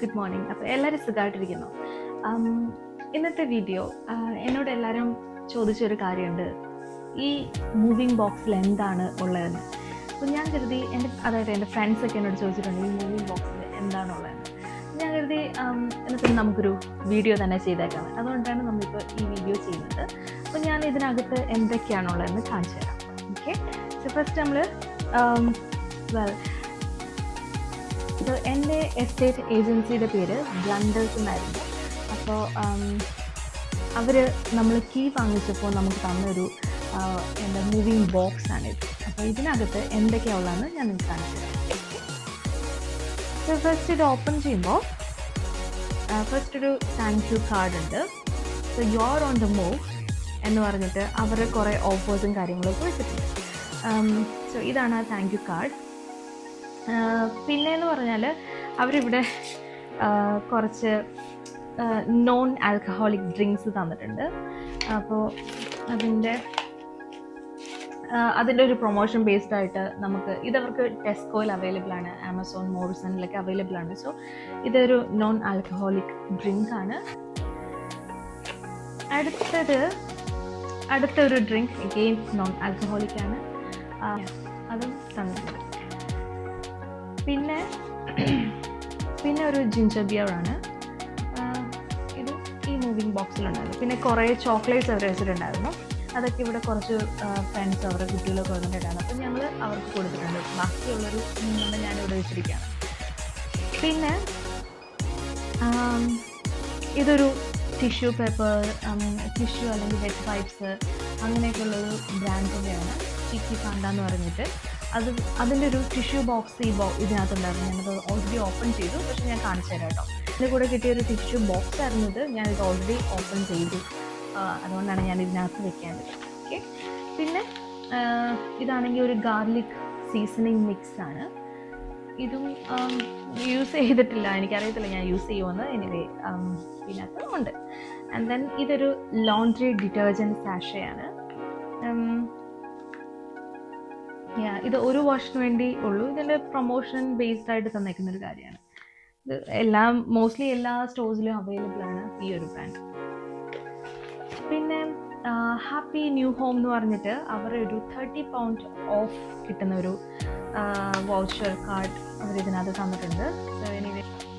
Good morning. അപ്പോൾ എല്ലാവരും സുഖമായിട്ടിരിക്കുന്നു ഇന്നത്തെ വീഡിയോ എന്നോട് എല്ലാവരും ചോദിച്ചൊരു കാര്യമുണ്ട്. ഈ മൂവിങ് ബോക്സിൽ എന്താണ് ഉള്ളതെന്ന്. അപ്പോൾ ഞാൻ കരുതി എന്റെ അതായത് എന്റെ ഫ്രണ്ട്സൊക്കെ എന്നോട് ചോദിച്ചിട്ടുണ്ട് ഈ മൂവിങ് ബോക്സിൽ എന്താണ് ഉള്ളതെന്ന്? ഞാൻ കരുതി എന്നിട്ട് നമുക്കൊരു വീഡിയോ തന്നെ ചെയ്തേക്കാം. അതുകൊണ്ടാണ് നമ്മളിപ്പോൾ ഈ വീഡിയോ ചെയ്യുന്നത്. അപ്പോൾ ഞാൻ ഇതിനകത്ത് എന്തൊക്കെയാണുള്ളതെന്ന് കാണിച്ചു തരാം. ഓക്കെ സോ ഫസ്റ്റ് നമ്മൾ വെൽ എന്റെ എസ്റ്റേറ്റ് ഏജൻസിയുടെ പേര് ബ്ലണ്ടേഴ്സ് എന്നായിരുന്നു. അപ്പോൾ അവർ നമ്മൾ കീ വാങ്ങിച്ചപ്പോൾ നമുക്ക് തന്നൊരു എന്റെ മൂവിങ് ബോക്സ് ആണിത്. അപ്പോൾ ഇതിനകത്ത് ഉള്ളതെന്ന് ഞാൻ നിങ്ങൾക്ക് കാണിച്ചു സോ ഫസ്റ്റ് ഇത് ഓപ്പൺ ചെയ്യുമ്പോൾ ഫസ്റ്റ് ഒരു താങ്ക് യു കാർഡ് ഉണ്ട്. So you are on the move എന്ന് പറഞ്ഞിട്ട് അവരുടെ കുറേ ഓഫേഴ്സും കാര്യങ്ങളൊക്കെ വെച്ചിട്ടുണ്ട്. സോ ഇതാണ് ആ താങ്ക് യു കാർഡ് പിന്നെ എന്ന് പറഞ്ഞാൽ അവരിവിടെ കുറച്ച് നോൺ ആൽക്കഹോളിക് ഡ്രിങ്ക്സ് തന്നിട്ടുണ്ട്. അപ്പോൾ അതിന്റെ അതിന്റെ ഒരു പ്രൊമോഷൻ ബേസ്ഡ് ആയിട്ട് നമുക്ക് ഇതവർക്ക് ടെസ്കോയിൽ അവൈലബിൾ ആണ് ആമസോൺ മോറിസണിലൊക്കെ അവൈലബിൾ ആണ്. സോ ഇതൊരു നോൺ ആൽക്കഹോളിക് ഡ്രിങ്ക് ആണ്. അടുത്തത് അടുത്തൊരു ഡ്രിങ്ക് അഗെയിൻ നോൺ ആൽക്കഹോളിക് ആണ്. അതും തന്നിട്ടുണ്ട്. പിന്നെ ഒരു ജിഞ്ചർ ബിയർ ആണ്. ഇത് ഈ മൂവിങ് ബോക്സിലുണ്ടായിരുന്നു പിന്നെ കുറേ ചോക്ലേറ്റ്സ് അവർ വെച്ചിട്ടുണ്ടായിരുന്നു. അതൊക്കെ ഇവിടെ കുറച്ച് ഫ്രണ്ട്സ് അവരുടെ കുട്ടികളൊക്കെ വന്നിട്ടുണ്ടായിരുന്നു. അപ്പോൾ ഞങ്ങൾ അവർക്ക് കൊടുത്തിട്ടുണ്ട്. ബാക്കിയുള്ളൊരു മൂന്നെണ്ണം ഞാനിവിടെ വെച്ചിരിക്കുകയാണ്. പിന്നെ ഇതൊരു ടിഷ്യൂ പേപ്പർ ടിഷ്യൂ അല്ലെങ്കിൽ വെറ്റ് വൈപ്സ് അങ്ങനെയൊക്കെയുള്ളൊരു ബ്രാൻഡിന്റെയാണ് ചിക്കി പാണ്ട എന്ന് പറഞ്ഞിട്ട്. അത് അതിന്റെ ഒരു ടിഷ്യൂ ബോക്സ് ഈ ബോ ഇതിനകത്തുണ്ടായിരുന്നു. ഞാനത് ഓൾറെഡി ഓപ്പൺ ചെയ്തു. പക്ഷെ ഞാൻ കാണിച്ചു തരാം കേട്ടോ. ഇതിന്റെ കൂടെ കിട്ടിയ ഒരു ടിഷ്യൂ ബോക്സ് ആയിരുന്നു ഇത്. ഞാനിത് ഓൾറെഡി ഓപ്പൺ ചെയ്തു. അതുകൊണ്ടാണ് ഞാൻ ഇതിനകത്ത് വെക്കാൻ ഓക്കെ പിന്നെ ഇതാണെങ്കിൽ ഒരു ഗാർലിക് സീസണിങ് മിക്സ് ആണ്. ഇതും യൂസ് ചെയ്തിട്ടില്ല. എനിക്കറിയത്തില്ല ഞാൻ യൂസ് ചെയ്യുമെന്ന് എനിവേ ഇതിനകത്ത് ഉണ്ട്. ആൻഡ് ദെൻ ഇതൊരു ലോണ്ട്രി ഡിറ്റർജന്റ് സാഷയാണ് ഇത് ഒരു വാഷിന് വേണ്ടി ഉള്ളൂ. ഇതിന്റെ പ്രൊമോഷൻ ബേസ്ഡ് ആയിട്ട് തന്നേക്കുന്ന ഒരു കാര്യമാണ്. ഇത് എല്ലാം മോസ്റ്റ്ലി എല്ലാ സ്റ്റോഴ്സിലും അവൈലബിൾ ആണ് ഈ ഒരു ബ്രാൻഡ് പിന്നെ ഹാപ്പി ന്യൂ ഹോം എന്ന് പറഞ്ഞിട്ട് അവർ ഒരു തേർട്ടി പൗണ്ട് ഓഫ് കിട്ടുന്ന ഒരു വൗച്ചർ കാർഡ് അവർ ഇതിനകത്ത് തന്നിട്ടുണ്ട്.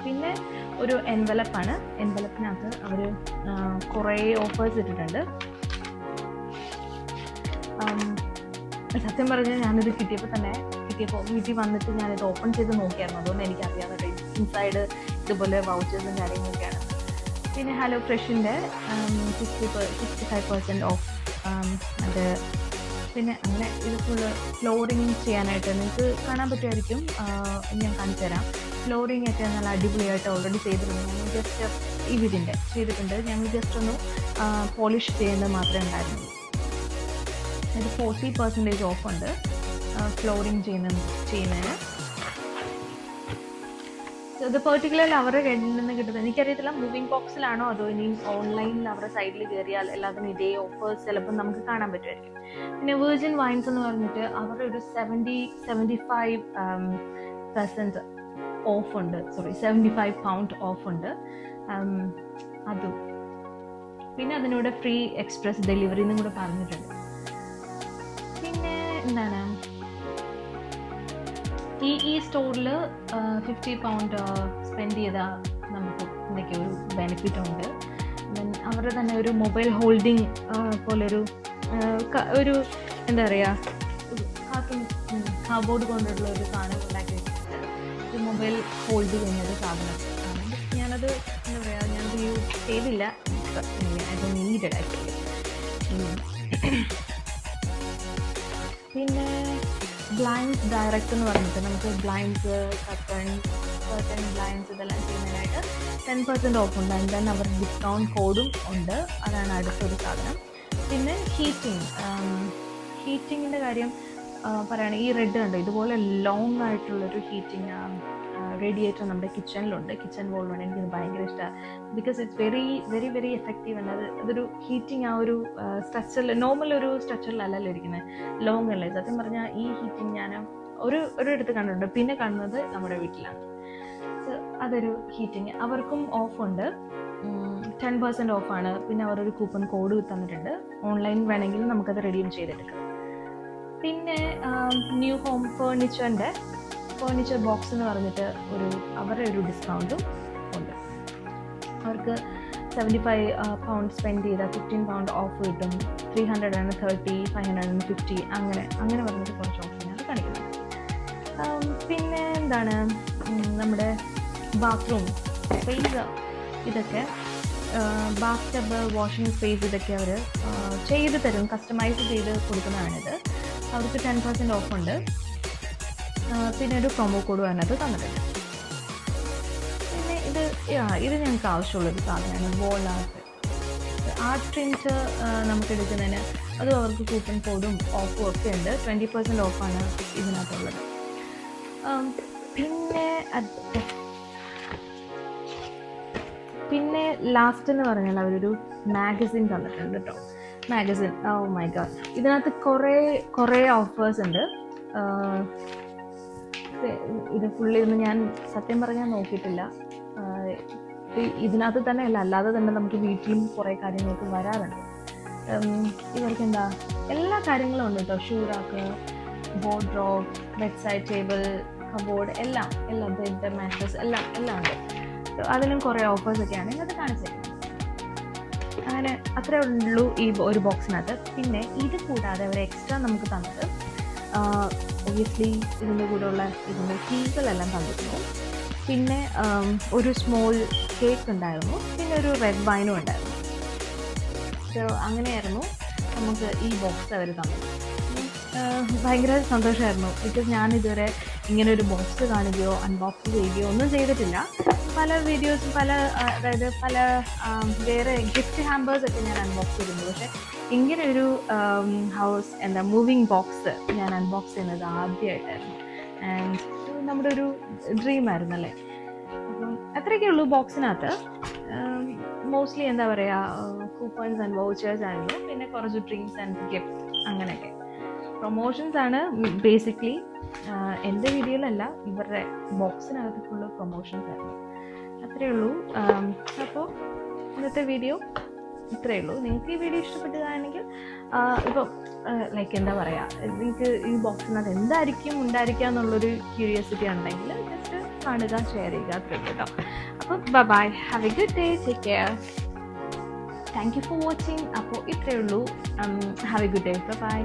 പിന്നെ ഒരു എൻവലപ്പാണ് എൻവലപ്പിനകത്ത് അവർ കുറേ ഓഫേഴ്സ് ഇട്ടിട്ടുണ്ട്. സത്യം പറഞ്ഞാൽ ഞാനിത് കിട്ടിയപ്പോൾ തന്നെ കിട്ടിയപ്പോൾ വീട്ടിൽ വന്നിട്ട് ഞാനിത് ഓപ്പൺ ചെയ്ത് നോക്കിയായിരുന്നു. അതുകൊണ്ട് എനിക്ക് അറിയാതെ ഇൻസൈഡ് ഇതുപോലെ വൗച്ചേഴ്സും കാര്യങ്ങളൊക്കെയാണ്. പിന്നെ ഹലോ ഫ്രഷിന്റെ sixty sixty five percent off അത് പിന്നെ അങ്ങനെ ഇത് ഫുള്ള് ഫ്ലോറിങ് ചെയ്യാനായിട്ട് നിങ്ങൾക്ക് കാണാൻ പറ്റുമായിരിക്കും. ഞാൻ കാണിച്ചു തരാം. ഫ്ലോറിങ് ഒക്കെ നല്ല അടിപൊളിയായിട്ട് ഓൾറെഡി ചെയ്തിട്ടുണ്ട്. ഞങ്ങൾ ജസ്റ്റ് ഈ വീടിന്റെ ചെയ്തിട്ടുണ്ട്. ഞങ്ങൾ ജസ്റ്റ് ഒന്ന് പോളിഷ് ചെയ്യുന്നത് മാത്രമേ ഉണ്ടായിരുന്നുള്ളൂ. ഇത് ഫോർട്ടി പെർസെന്റേജ് ഓഫ് ഉണ്ട്. ഫ്ലോറിങ് ചെയ്യുന്ന ചെയ്യുന്നതിന്. ഇത് പെർട്ടിക്കുലർലി അവരുടെ കയ്യിൽ നിന്ന് കിട്ടുന്നത്. എനിക്കറിയത്തില്ല മൂവിങ് ബോക്സിലാണോ അതോ ഇനി ഓൺലൈനിൽ അവരുടെ സൈഡിൽ കയറിയാൽ എല്ലാത്തിനും ഇതേ ഓഫേഴ്സ് ചിലപ്പോൾ നമുക്ക് കാണാൻ പറ്റുമായിരിക്കും. പിന്നെ വേർജിൻ വൈൻസ് എന്ന് പറഞ്ഞിട്ട് അവരുടെ ഒരു seventy seventy five percent off ഉണ്ട്. Sorry seventy five pound off ഉണ്ട് അതും. പിന്നെ അതിനൂടെ ഫ്രീ എക്സ്പ്രസ് ഡെലിവറി എന്നും കൂടെ പറഞ്ഞിട്ടുണ്ട്. എന്താണ്? ഈ ഈ സ്റ്റോറിൽ ഫിഫ്റ്റി പൗണ്ട് സ്പെൻഡ് ചെയ്താൽ നമുക്ക് എന്തൊക്കെ ഒരു ബെനിഫിറ്റ് ഉണ്ട്. ദെൻ അവരുടെ തന്നെ ഒരു മൊബൈൽ ഹോൾഡിംഗ് പോലൊരു ഒരു എന്താ പറയുക കാർബോർഡ് കൊണ്ടുള്ള ഒരു സാധനം ഉണ്ടാക്കി വെച്ചിട്ടുണ്ട്. ഒരു മൊബൈൽ ഹോൾഡ് ചെയ്യുന്നൊരു സാധനം. ആണ്. ഞാനത് എന്താ പറയുക ഞാനത് യൂസ് ചെയ്തില്ല. ഐ ഡോ നീഡ് ആക്ച്വലി പിന്നെ ബ്ലൈൻഡ് ഡയറക്റ്റ് എന്ന് പറഞ്ഞിട്ട് നമുക്ക് ബ്ലൈൻഡ്സ് കട്ടൺ കർട്ടൺ ബ്ലൈൻഡ്സ് ഇതെല്ലാം ചെയ്യുന്നതിനായിട്ട് ടെൻ പെർസെന്റ് ഓഫ് ഉണ്ട്. ആൻഡ് ദെൻ അവർ ഡിസ്കൗണ്ട് കോഡും ഉണ്ട്. അതാണ് അടുത്തൊരു സാധനം. പിന്നെ ഹീറ്റിംഗ് ഹീറ്റിങ്ങിന്റെ കാര്യം ആ, പറയുകയാണെങ്കിൽ ഈ റെഡ് ഉണ്ട് ഇതുപോലെ ലോങ് ആയിട്ടുള്ളൊരു ഹീറ്റിംഗ് റേഡിയേറ്റർ നമ്മുടെ കിച്ചണിലുണ്ട് കിച്ചൺ വോളിലുണ്ട് എനിക്കത് ഭയങ്കര ഇഷ്ടമാണ് because it's very very very effective ആണ് അത് അതൊരു ഹീറ്റിംഗ് ആ ഒരു സ്ട്രക്ചറിൽ നോർമൽ ഒരു സ്ട്രക്ചറിലല്ലല്ലോ ഇരിക്കുന്നത് ലോങ് അല്ലേ? സത്യം പറഞ്ഞാൽ ഈ ഹീറ്റിംഗ് ഞാൻ ഒരു ഒരിടത്ത് കണ്ടിട്ടുണ്ട്. പിന്നെ കാണുന്നത് നമ്മുടെ വീട്ടിലാണ്. So, അതൊരു ഹീറ്റിങ് അവർക്കും ഓഫുണ്ട് ടെൻ പെർസെന്റ് ഓഫാണ് പിന്നെ അവരൊരു കൂപ്പൺ കോഡ് തന്നിട്ടുണ്ട്. ഓൺലൈൻ വേണമെങ്കിൽ നമുക്കത് റെഡീം ചെയ്തെടുക്കാം. പിന്നെ ന്യൂ ഹോം ഫേർണിച്ചറിന്റെ ഫേർണിച്ചർ ബോക്സ് എന്ന് പറഞ്ഞിട്ട് ഒരു അവരുടെ ഒരു ഡിസ്കൗണ്ടും ഉണ്ട്. അവർക്ക് സെവന്റി ഫൈവ് പൗണ്ട് സ്പെൻഡ് ചെയ്താൽ ഫിഫ്റ്റീൻ പൗണ്ട് ഓഫ് കിട്ടും. Three hundred and thirty five hundred and fifty അങ്ങനെ അങ്ങനെ പറഞ്ഞിട്ട് കുറച്ച് ഓഫിനാണ് കാണിക്കുന്നത്. പിന്നെ എന്താണ്? നമ്മുടെ ബാത്റൂം സ്പേസ് ഇതൊക്കെ ബാത്ത് ടബ് വാഷിംഗ് സ്പേസ് ഇതൊക്കെ അവർ ചെയ്ത് തരും കസ്റ്റമൈസ് ചെയ്ത് കൊടുക്കുന്നതാണിത്. അവർക്ക് ടെൻ പെർസെന്റ് ഓഫുണ്ട് പിന്നെ ഒരു പ്രൊമോ കോഡ് അതിനകത്ത് തന്നിട്ടുണ്ട്. പിന്നെ ഇത് ഇത് ഞങ്ങൾക്ക് ആവശ്യമുള്ളൊരു സാധനമാണ് വോൾ ആർട്ട് ആർട്ട് പ്രിന്റ് നമുക്ക് എടുക്കുന്നതിന് അതും അവർക്ക് കൂപ്പൺ കോഡും ഓഫും ഒക്കെ ഉണ്ട്. ട്വന്റി പെർസെന്റ് ഓഫാണ് ഇതിനകത്തുള്ളത്. പിന്നെ പിന്നെ ലാസ്റ്റ് എന്ന് പറഞ്ഞാൽ അവരൊരു മാഗസിൻ തന്നിട്ടുണ്ട് കേട്ടോ മാഗസിൻ ഓ മൈ ഗാഡ് ഇതിനകത്ത് കുറേ കുറേ ഓഫേഴ്സ് ഉണ്ട്. ഇത് ഫുള്ളിരുന്ന് ഞാൻ സത്യം പറഞ്ഞാൽ നോക്കിയിട്ടില്ല. ഇതിനകത്ത് തന്നെ അല്ല അല്ലാതെ തന്നെ നമുക്ക് വീട്ടിലും കുറേ കാര്യങ്ങൾക്ക് വരാറുണ്ട്. ഇവർക്ക് എന്താ എല്ലാ കാര്യങ്ങളും ഉണ്ട് കേട്ടോ shoe rack board drop bedside table cupboard എല്ലാം എല്ലാം ബെഡ് മാട്രസ് എല്ലാം എല്ലാം ഉണ്ട്. അതിനും കുറേ ഓഫേഴ്സ് ഒക്കെയാണ് ഇന്നത്തെ കാണിച്ചത് അങ്ങനെ അത്രേ ഉള്ളൂ ഈ ഒരു ബോക്സിനകത്ത് പിന്നെ ഇത് കൂടാതെ അവർ എക്സ്ട്രാ നമുക്ക് തന്നത്. ഒബ്വിയസ്ലി ഇതിന്റെ കൂടെയുള്ള ഇതിന്റെ കീകളെല്ലാം തന്നിട്ടുണ്ട്. പിന്നെ ഒരു സ്മോൾ കേക്ക് ഉണ്ടായിരുന്നു. പിന്നെ ഒരു റെഡ് വൈനും ഉണ്ടായിരുന്നു. സോ അങ്ങനെയായിരുന്നു നമുക്ക് ഈ ബോക്സ് അവർ തന്നു ഭയങ്കര സന്തോഷമായിരുന്നു. ബിക്കോസ് ഞാൻ ഇതുവരെ ഇങ്ങനെ ഒരു ബോക്സ് കാണുകയോ അൺബോക്സ് ചെയ്യുകയോ ഒന്നും ചെയ്തിട്ടില്ല. പല വീഡിയോസ് പല അതായത് പല വേറെ ഗിഫ്റ്റ് ഹാമ്പേഴ്സ് ഒക്കെ ഞാൻ അൺബോക്സ് ചെയ്തിട്ടുണ്ട്. പക്ഷേ ഇങ്ങനെ ഒരു ഹൗസ് എന്താ മൂവിങ് ബോക്സ് ഞാൻ അൺബോക്സ് ചെയ്യുന്നത് ആദ്യമായിട്ടായിരുന്നു ആൻഡ് നമ്മുടെ ഒരു ഡ്രീം ആയിരുന്നല്ലേ? അപ്പം അത്രയൊക്കെ ഉള്ളൂ ബോക്സിനകത്ത് മോസ്റ്റ്ലി എന്താ പറയുക കൂപ്പൺസ് ആൻഡ് വൗച്ചേഴ്സ് ആയിരുന്നു. പിന്നെ കുറച്ച് ഡ്രീംസ് ആൻഡ് ഗിഫ്റ്റ് അങ്ങനെയൊക്കെ. പ്രൊമോഷൻസ് ആണ് ബേസിക്കലി എന്റെ വീഡിയോയിലല്ല ഇവരുടെ ബോക്സിനകത്ത് ഫുള്ള് പ്രൊമോഷൻസ് ആയിരുന്നു. അത്രയേ ഉള്ളൂ. അപ്പോൾ ഇന്നത്തെ വീഡിയോ ഇത്രയേ ഉള്ളൂ. നിങ്ങൾക്ക് ഈ വീഡിയോ ഇഷ്ടപ്പെട്ടതാണെങ്കിൽ ഇപ്പം ലൈക്ക് എന്താ പറയുക നിങ്ങൾക്ക് ഈ ബോക്സിനകത്ത് എന്തായിരിക്കും ഉണ്ടായിരിക്കുക എന്നുള്ളൊരു ക്യൂരിയോസിറ്റി ഉണ്ടെങ്കിൽ ജസ്റ്റ് കാണുക ഷെയർ ചെയ്യുക അത്രയേ കേട്ടോ അപ്പോൾ bye bye have a good day take care thank you for watching അപ്പോൾ ഇത്രയേ ഉള്ളൂ. Have a good day bye bye